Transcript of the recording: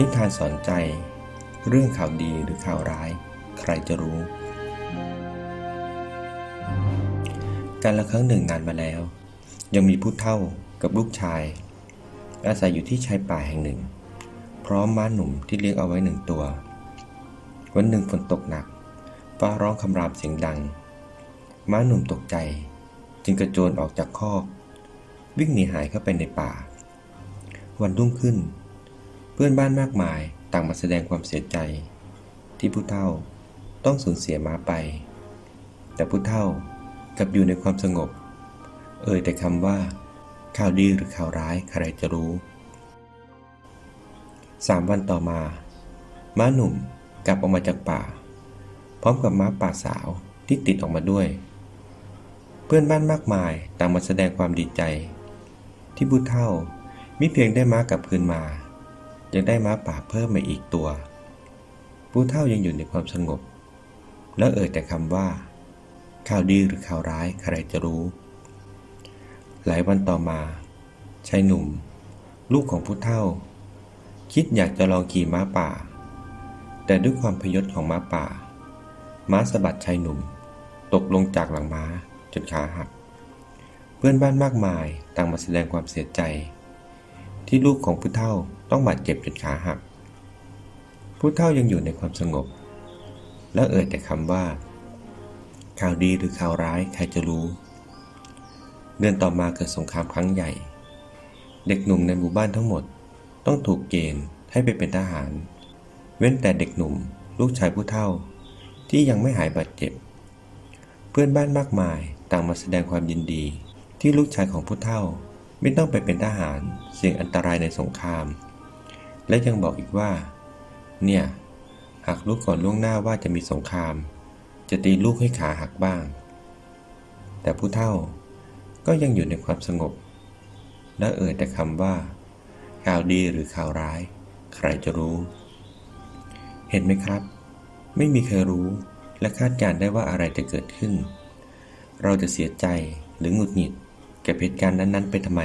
นิทานสอนใจ เรื่องข่าวดีหรือข่าวร้าย ใครจะรู้ การละครั้งหนึ่งนานมาแล้ว ยังมีผู้เฒ่ากับลูกชาย อาศัยอยู่ที่ชายป่าแห่งหนึ่ง พร้อมม้าหนุ่มที่เลี้ยงเอาไว้หนึ่งตัว วันหนึ่งฝนตกหนักฟ้าร้องคำรามเสียงดัง ม้าหนุ่มตกใจ จึงกระโจนออกจากคอก วิ่งหนีหายเข้าไปในป่า วันรุ่งขึ้น พื่อนบ้านมากมายต่างมาแสดงความเสียใจ ที่ผู้เฒ่าต้องสูญเสียม้าไป แต่ผู้เฒ่ากลับอยู่ในความสงบ เอ่ยแต่คำว่า ข่าวดีหรือข่าวร้ายใครจะรู้สามวันต่อมา ม้าหนุ่มกลับออกมาจากป่า พร้อมกับม้าป่าสาวที่ติดออกมาด้วย เพื่อนบ้านมากมายต่างมาแสดงความดีใจ ที่ผู้เฒ่ามิเพียงได้ม้ากลับคืนมา ยังได้ม้าป่าเพิ่มมาอีกตัวผู้เฒ่ายังอยู่ในความสงบ และเอ่ยแต่คำว่า ข่าวดีหรือข่าวร้ายใครจะรู้ หลายวันต่อมาชายหนุ่ม ลูกของผู้เฒ่า คิดอยากจะลองขี่ม้าป่า แต่ด้วยความพยศของม้าป่า ม้าสะบัดชายหนุ่ม ตกลงจากหลังม้าจนขาหัก เพื่อนบ้านมากมายต่างมาแสดงความเสียใจ ที่ลูกของผู้เฒ่า ต้องบาดเจ็บจนขาหัก ผู้เฒ่ายังอยู่ในความสงบ และเอ่ยแต่คำว่า ข่าวดีหรือข่าวร้ายใครจะรู้ เดือนต่อมาเกิดสงครามครั้งใหญ่ เด็กหนุ่มในหมู่บ้านทั้งหมดต้องถูกเกณฑ์ให้ไปเป็นทหาร เว้นแต่เด็กหนุ่ม ลูกชายผู้เฒ่าที่ยังไม่หายบาดเจ็บ เพื่อนบ้านมากมายต่างมาแสดงความยินดีที่ลูกชายของผู้เฒ่าไม่ต้องไปเป็นทหาร เสี่ยงอันตรายในสงคราม และยังบอกอีกว่า เนี่ย หากลูกก่อนล่วงหน้าว่าจะมีสงคราม จะตีลูกให้ขาหักบ้าง แต่ผู้เฒ่าก็ยังอยู่ในความสงบ และเอ่ยแต่คำว่า ข่าวดีหรือข่าวร้าย ใครจะรู้ เห็นไหมครับ ไม่มีใครรู้และคาดการณ์ได้ว่าอะไรจะเกิดขึ้น เราจะเสียใจหรือหงุดหงิดกับเหตุการณ์นั้นๆ ไปทำไม